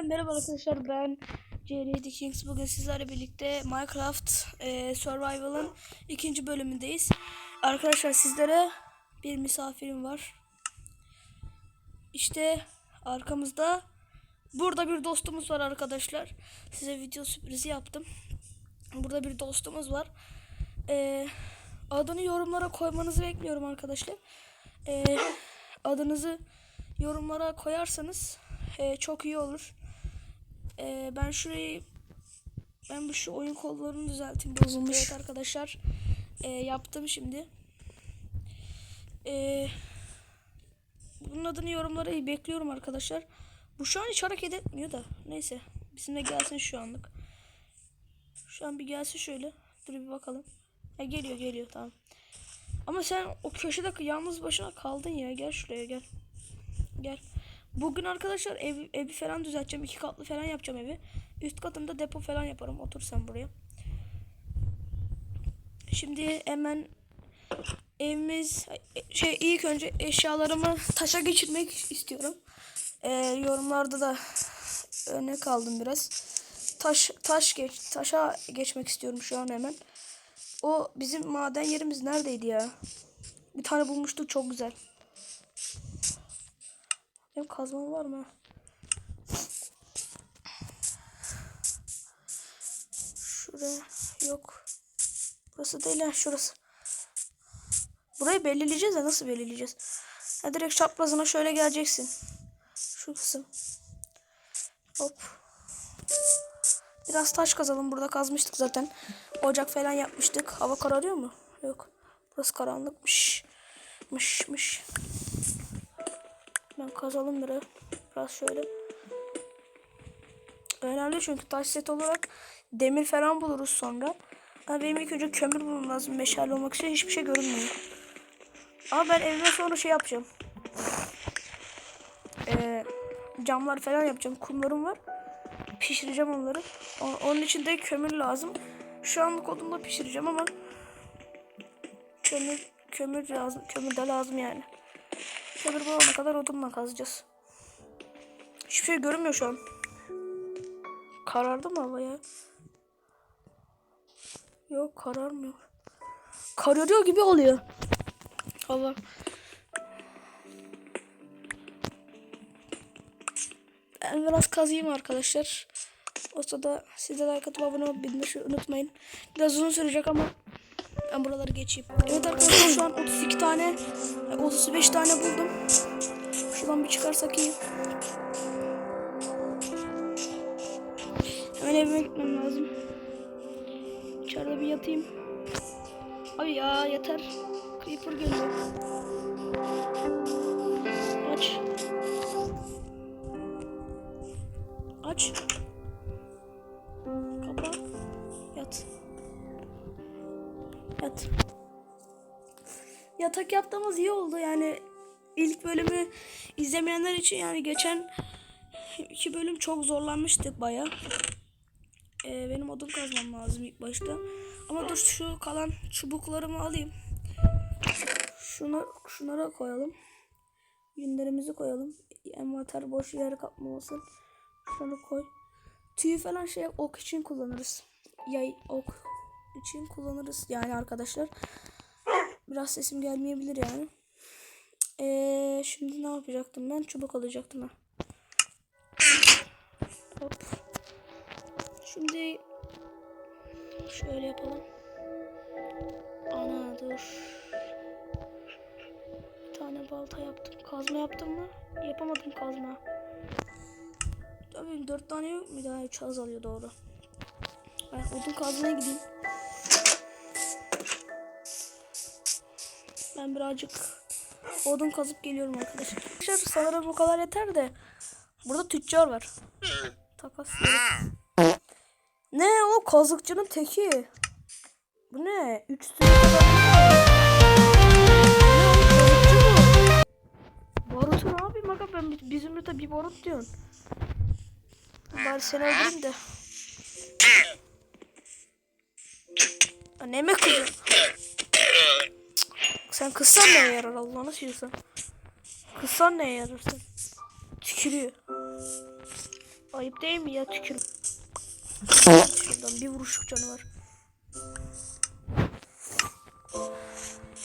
Yeniden merhaba arkadaşlar ben JRD Kings bugün sizlerle birlikte Minecraft e, Survival'ın ikinci bölümündeyiz. Arkadaşlar sizlere bir misafirim var. İşte arkamızda burada bir dostumuz var arkadaşlar. Size video sürprizi yaptım. Burada bir dostumuz var. E, adını yorumlara koymanızı bekliyorum arkadaşlar. E, adınızı yorumlara koyarsanız e, çok iyi olur. E, ben şurayı ben bu şu oyun kollarını düzelteyim. Bozulmuş. Evet arkadaşlar e, yaptım şimdi. E, bunun adını yorumlara bekliyorum arkadaşlar. Bu şu an hiç hareket etmiyor da. Neyse. Bizimle gelsin şu anlık. Şu an bir gelsin şöyle. Dur bir bakalım. Ha, geliyor geliyor tamam. Ama sen o köşede yalnız başına kaldın ya. Gel şuraya gel. Gel. Bugün arkadaşlar ev, evi falan düzelteceğim. iki katlı falan yapacağım evi. Üst katında depo falan yaparım. Otur sen buraya. Şimdi hemen evimiz şey ilk önce eşyalarımı taşa geçirmek istiyorum. Ee, yorumlarda da öne kaldım biraz. Taş taş geç taşa geçmek istiyorum şu an hemen. O bizim maden yerimiz neredeydi ya? Bir tane bulmuştuk çok güzel. Benim kazmam var mı? Şuraya yok. Burası değil ha şurası. Burayı belirleyeceğiz ya nasıl belirleyeceğiz? Ha, direkt çaprazına şöyle geleceksin. Şu kısım. Hop. Biraz taş kazalım. Burada kazmıştık zaten. Ocak falan yapmıştık. Hava kararıyor mu? Yok. Burası karanlıkmış. Mış mış. Ben kazalım biraz. Şöyle. Önemli çünkü taş set olarak demir falan buluruz sonra. Ama benim ilk önce kömür bulmam lazım meşale olmak için. Hiçbir şey görünmüyor. Ama ben evime sonra şey yapacağım. Ee, camlar falan yapacağım. Kumlarım var. Pişireceğim onları. Onun için de kömür lazım. Şu anlık odunla pişireceğim ama kömür kömür lazım. Kömür de lazım yani. Kömür bulana kadar odunla kazacağız. Hiçbir şey görünmüyor şu an. Karardı mı hava ya? Yok kararmıyor. Kararıyor gibi oluyor. Allah. Ben biraz kazıyım arkadaşlar. O sırada siz de like atıp abone olmayı bilmeyi unutmayın. Biraz uzun sürecek ama ben buraları geçeyim. Evet arkadaşlar şu an 32 tane, 35 tane buldum. Şuradan bir çıkarsak iyi. Hemen evime gitmem lazım. İçeride bir yatayım. Ay ya yeter. Creeper geliyor. Yaptığımız iyi oldu yani ilk bölümü izlemeyenler için yani geçen iki bölüm çok zorlanmıştık baya. Ee, benim odun kazmam lazım ilk başta. Ama dur şu kalan çubuklarımı alayım. Şunu şunlara koyalım. Yünlerimizi koyalım. Envanter boş yer kapmamasın. Şunu koy. Tüyü falan şey ok için kullanırız. Yay ok için kullanırız yani arkadaşlar. Biraz sesim gelmeyebilir yani. Ee, şimdi ne yapacaktım ben? Çubuk alacaktım ha. Hop. Şimdi şöyle yapalım. Ana dur. Bir tane balta yaptım. Kazma yaptım mı? Yapamadım kazma. Tabii dört tane yok mu? Daha üç azalıyor doğru. Ben odun kazmaya gideyim. Ben birazcık odun kazıp geliyorum arkadaşlar. Sanırım bu kadar yeter de. Burada tüccar var. Takas. Ne o kazıkçının teki. Bu ne? Üç sürü kadar Ne o, kazıkçı bu. Barutu ne yapayım ben bizim de bir barut diyorsun. Bari seni öldüreyim de. Anneme kızıyorsun. Sen kızsan neye yarar Allah'ını seviyorsan. Kızsan neye yarar sen? Tükürüyor. Ayıp değil mi ya tükür. Şuradan bir vuruşluk canı var.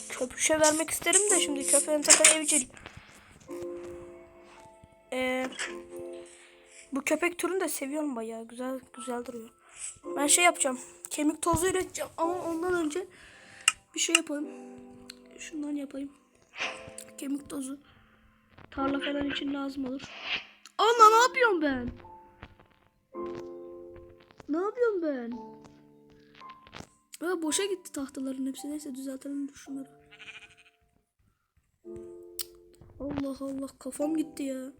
Köpüşe vermek isterim de şimdi köpeğin zaten evcil. Ee, bu köpek türünü de seviyorum bayağı. Güzel güzel duruyor. Ben şey yapacağım. Kemik tozu üreteceğim ama ondan önce bir şey yapalım. Şundan yapayım. Kemik tozu. Tarla falan için lazım olur. Ana ne yapıyorum ben? Ne yapıyorum ben? Aa, boşa gitti tahtaların hepsi. Neyse düzeltelim şunları. Allah Allah kafam gitti ya.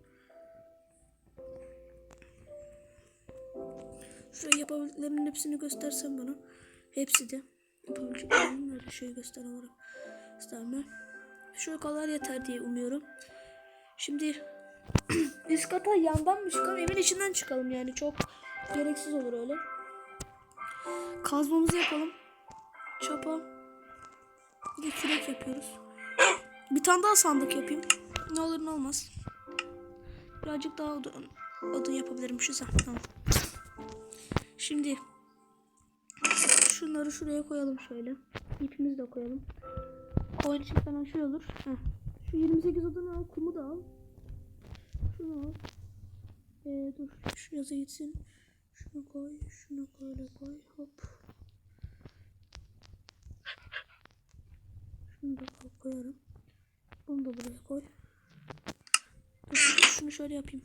Şuraya yapabildiklerimin hepsini göstersen bana. Hepsi de. Yapabileceklerim öyle şey göster olarak. Gösterme. Şu kadar yeter diye umuyorum. Şimdi üst kata yandan mı çıkalım evin içinden çıkalım yani çok gereksiz olur öyle. Kazmamızı yapalım. Çapa. Bir yapıyoruz. Bir tane daha sandık yapayım. Ne olur ne olmaz. Birazcık daha odun, odun yapabilirmişiz. Ha, tamam. Şimdi şunları şuraya koyalım şöyle. İpimizi de koyalım. İçin falan şey olur. Heh. Şu 28 odunu al, kumu da al. Şunu al. Ee, dur şu yazı gitsin. Şunu koy, şunu böyle koy. Hop. Şunu da koyarım. Bunu da buraya koy. Dur, şunu şöyle yapayım.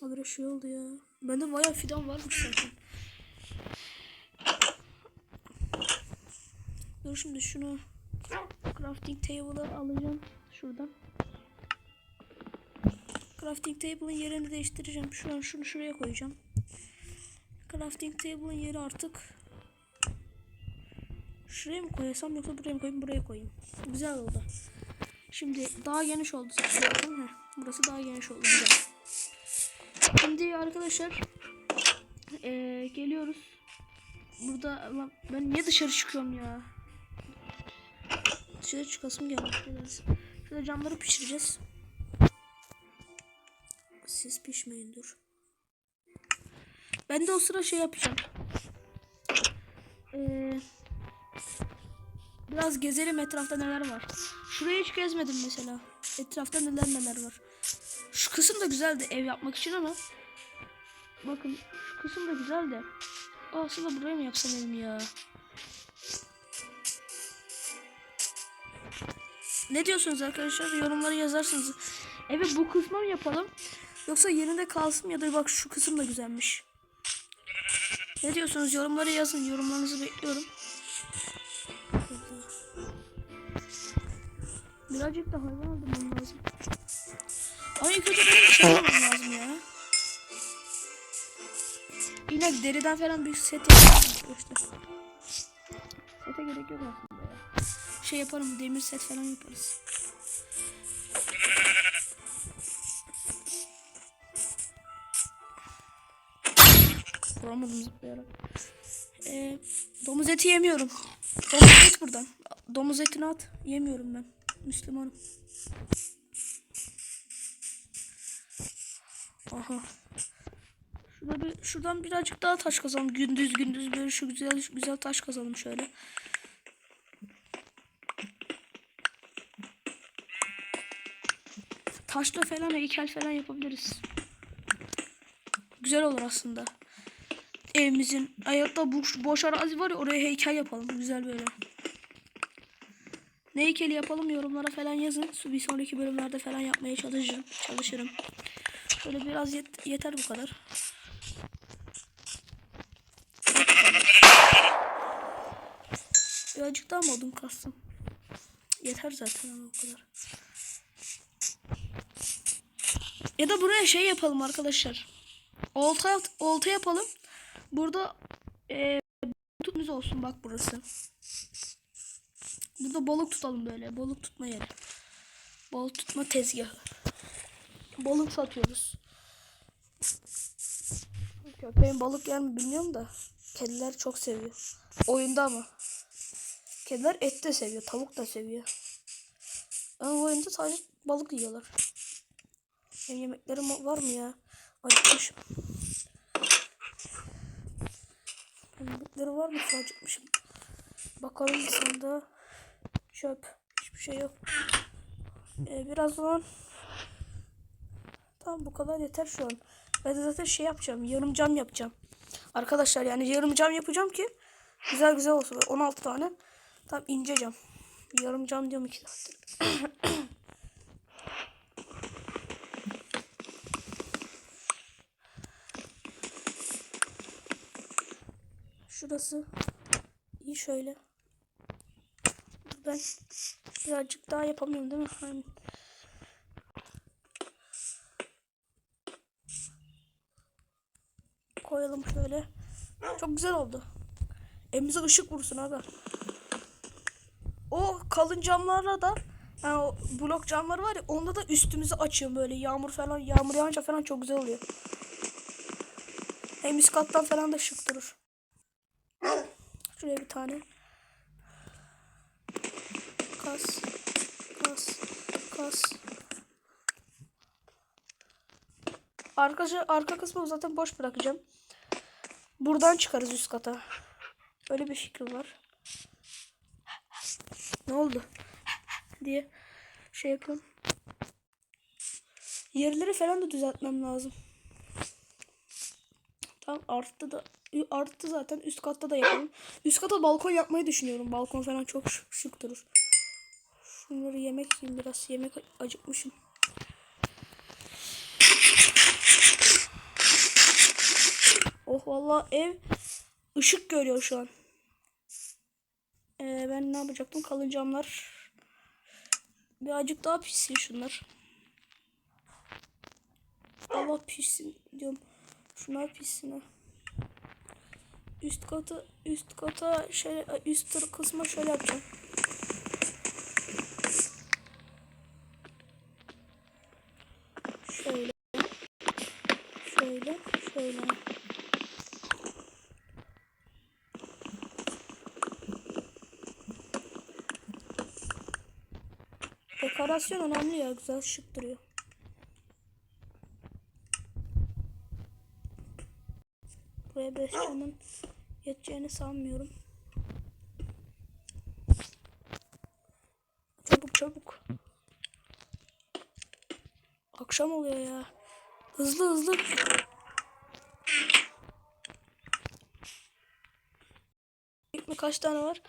Habire şey oldu ya. Bende bayağı fidan varmış zaten. Dur şimdi şunu crafting table'ı alacağım şuradan. Crafting table'ın yerini değiştireceğim. Şu an şunu şuraya koyacağım. Crafting table'ın yeri artık şuraya mı koyasam yoksa buraya mı koyayım? Buraya koyayım. Güzel oldu. Şimdi daha geniş oldu burası daha geniş oldu. Güzel. Şimdi arkadaşlar eee, geliyoruz. Burada ben niye dışarı çıkıyorum ya? Dışarı çıkasım gelmiş biraz. Şöyle camları pişireceğiz. Siz pişmeyin dur. Ben de o sıra şey yapacağım. Ee, biraz gezelim etrafta neler var. Şurayı hiç gezmedim mesela. Etrafta neler neler var. Şu kısım da güzeldi ev yapmak için ama. Bakın şu kısım da güzel de. Aa, Aslında buraya mı yapsam evimi ya? Ne diyorsunuz arkadaşlar? Yorumları yazarsınız. Evet bu kısmı mı yapalım? Yoksa yerinde kalsın ya da bak şu kısım da güzelmiş. Ne diyorsunuz? Yorumları yazın. Yorumlarınızı bekliyorum. Birazcık da hayvan almam lazım. Önce benim bir şey almam lazım ya. Yine deriden falan bir set yapalım işte. Sete gerek yok aslında. Şey yaparım demir set falan yaparız. Vuramadım zıplayarak. Ee, domuz eti yemiyorum. Domuz et buradan. Domuz etini at. Yemiyorum ben. Müslümanım. Aha. Şurada bir, şuradan birazcık daha taş kazalım. Gündüz gündüz böyle şu güzel güzel taş kazalım şöyle. Taşla falan heykel falan yapabiliriz. Güzel olur aslında. Evimizin ayakta boş, boş arazi var ya oraya heykel yapalım. Güzel böyle. Ne heykeli yapalım yorumlara falan yazın. Bir sonraki bölümlerde falan yapmaya çalışırım. Çalışırım. Şöyle biraz yet yeter bu kadar. Birazcık daha mı kastım? Yeter zaten ama o kadar. Ya da buraya şey yapalım arkadaşlar. Olta, olta yapalım. Burada e, olsun bak burası. Burada balık tutalım böyle. Balık tutma yeri. Balık tutma tezgahı. Balık satıyoruz. Köpeğin balık yer mi bilmiyorum da. Kediler çok seviyor. Oyunda ama. Kediler et de seviyor. Tavuk da seviyor. Ama oyunda sadece balık yiyorlar. Benim yemeklerim var mı ya? Acıkmışım. Yemekleri var mı acıkmışım? Bakalım sandığa. Çöp. Hiçbir şey yok. Ee, birazdan Tamam bu kadar yeter şu an. Ben de zaten şey yapacağım. Yarım cam yapacağım. Arkadaşlar yani yarım cam yapacağım ki güzel güzel olsun. Böyle 16 tane. Tam ince cam. Yarım cam diyorum iki saattir. Şurası iyi şöyle. Ben birazcık daha yapamıyorum değil mi? Aynen. Koyalım şöyle. Çok güzel oldu. Evimize ışık vursun aga. O kalın camlarla da yani o blok camları var ya onda da üstümüzü açıyorum böyle yağmur falan yağmur yağınca falan çok güzel oluyor. Hem üst kattan falan da ışık durur. Şuraya bir tane. Kas. Kas. Kas. Arka, arka kısmı zaten boş bırakacağım. Buradan çıkarız üst kata. Öyle bir fikrim var. Ne oldu? diye şey yapıyorum. Yerleri falan da düzeltmem lazım. Tam arttı da arttı zaten üst katta da yapalım. Üst kata balkon yapmayı düşünüyorum. Balkon falan çok şık, şık durur. Şunları yemek yiyeyim biraz. Yemek acıkmışım. Oh vallahi ev ışık görüyor şu an. Ee, ben ne yapacaktım? Kalın camlar. Birazcık daha pişsin şunlar. Allah pişsin diyorum. Şunlar pişsin ha. Üst kata üst kata şöyle üst kısma şöyle yapacağım. Şöyle. Şöyle. Şöyle. Dekorasyon önemli ya. Güzel şık duruyor. Buraya beş camın yeteceğini sanmıyorum. Çabuk çabuk. Akşam oluyor ya. Hızlı hızlı. mi kaç tane var?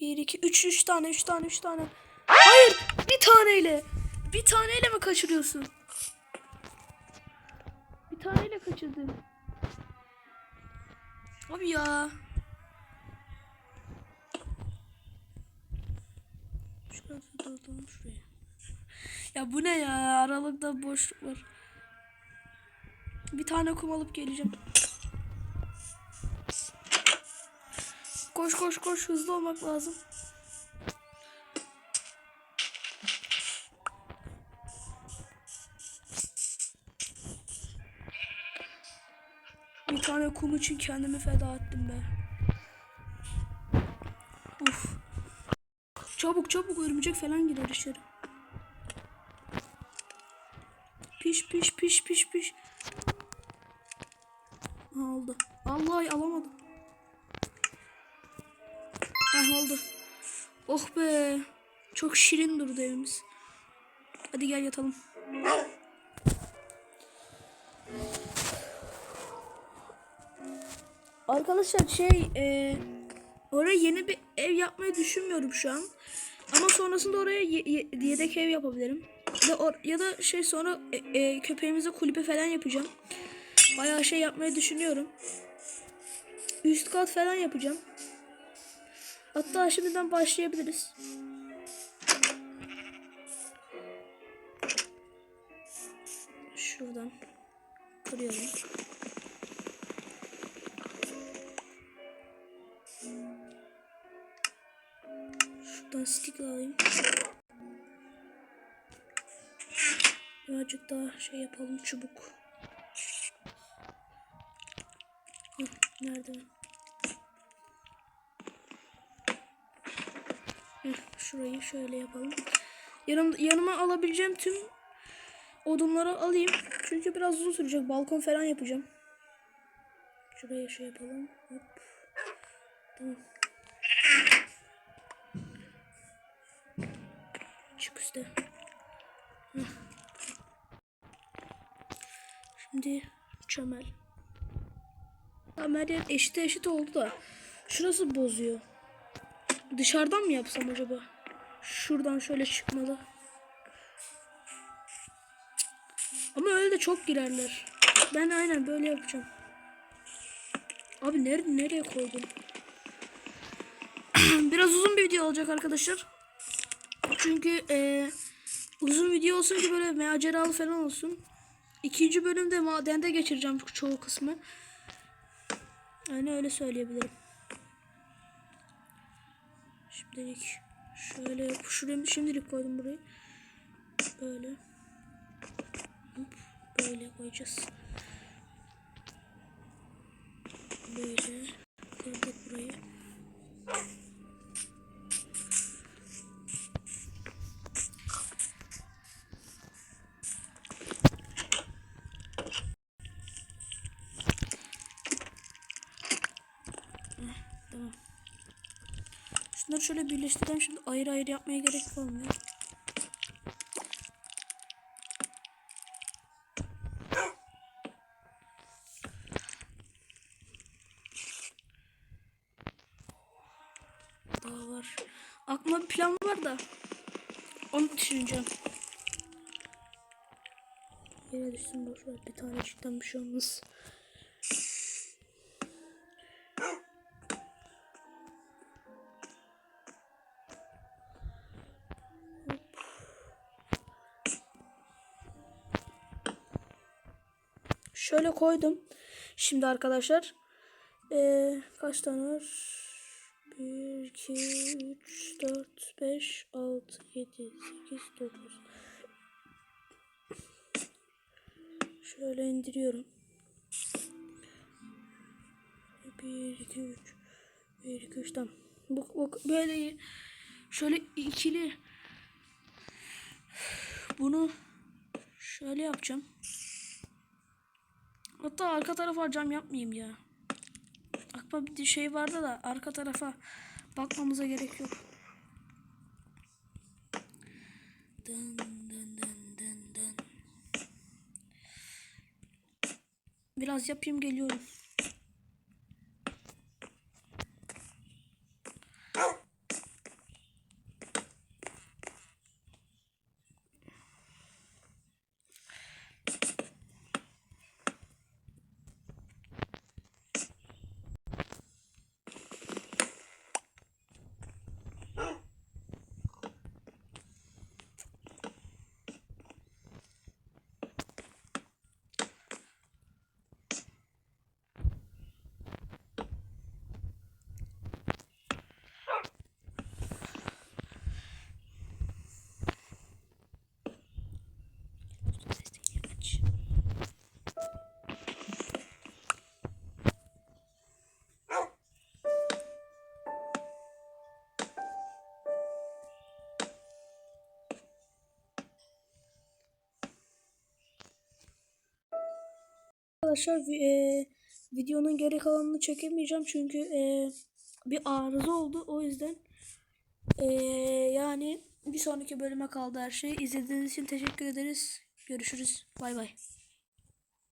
1 2 3 3 tane 3 tane 3 tane. Hayır, bir taneyle. Bir taneyle mi kaçırıyorsun? Bir taneyle kaçırdın. Abi ya. Şurası durdum şuraya. Ya bu ne ya? Aralıkta boşluk var. Bir tane kum alıp geleceğim. Koş koş koş hızlı olmak lazım. Kum için kendimi feda ettim be. Uf. Çabuk çabuk örümcek falan girer içeri. Piş piş piş piş piş. Ha oldu. Vallahi alamadım. Heh oldu. Oh be. Çok şirin durdu evimiz. Hadi gel yatalım. Arkadaşlar şey e, oraya yeni bir ev yapmayı düşünmüyorum şu an. Ama sonrasında oraya ye- ye- yedek ev yapabilirim. Ya, or- ya da şey sonra e, e, köpeğimize kulübe falan yapacağım. Bayağı şey yapmayı düşünüyorum. Üst kat falan yapacağım. Hatta şimdiden başlayabiliriz. Şuradan kırıyorum. Stick alayım. Birazcık daha şey yapalım çubuk. Nerede? Hı, şurayı şöyle yapalım. Yanım, yanıma alabileceğim tüm odunları alayım. Çünkü biraz uzun sürecek. Balkon falan yapacağım. Şuraya şey yapalım. Hop. Tamam. Şimdi çömel. Yer eşit eşit oldu da. Şurası bozuyor. Dışarıdan mı yapsam acaba? Şuradan şöyle çıkmalı. Ama öyle de çok girerler. Ben aynen böyle yapacağım. Abi nereye nereye koydum? Biraz uzun bir video olacak arkadaşlar. Çünkü eee, uzun video olsun ki böyle maceralı falan olsun. İkinci bölümde madende geçireceğim çoğu kısmı. Yani öyle söyleyebilirim. Şimdilik şöyle yap. Şuraya şimdilik koydum burayı. Böyle. Böyle koyacağız. Böyle şöyle birleştireyim. Şimdi ayrı ayrı yapmaya gerek olmuyor. Daha var. Aklımda bir plan var da. Onu düşüneceğim. Yere düşsün boşver. Bir tanecikten bir şey olmaz. Şöyle koydum. Şimdi arkadaşlar eee, kaç tane var? 1, 2, 3, 4, 5, 6, 7, 8, 9. Şöyle indiriyorum. 1, 2, 3. 1, 2, 3 tamam. Bu, bu böyle. Şöyle ikili bunu şöyle yapacağım. Hatta arka tarafa cam yapmayayım ya. Aklıma bir şey vardı da arka tarafa bakmamıza gerek yok. Dın dın dın dın dın. Biraz yapayım geliyorum. Arkadaşlar e, videonun geri kalanını çekemeyeceğim çünkü e, bir arıza oldu o yüzden e, yani bir sonraki bölüme kaldı her şey. İzlediğiniz için teşekkür ederiz. Görüşürüz. Bay bay.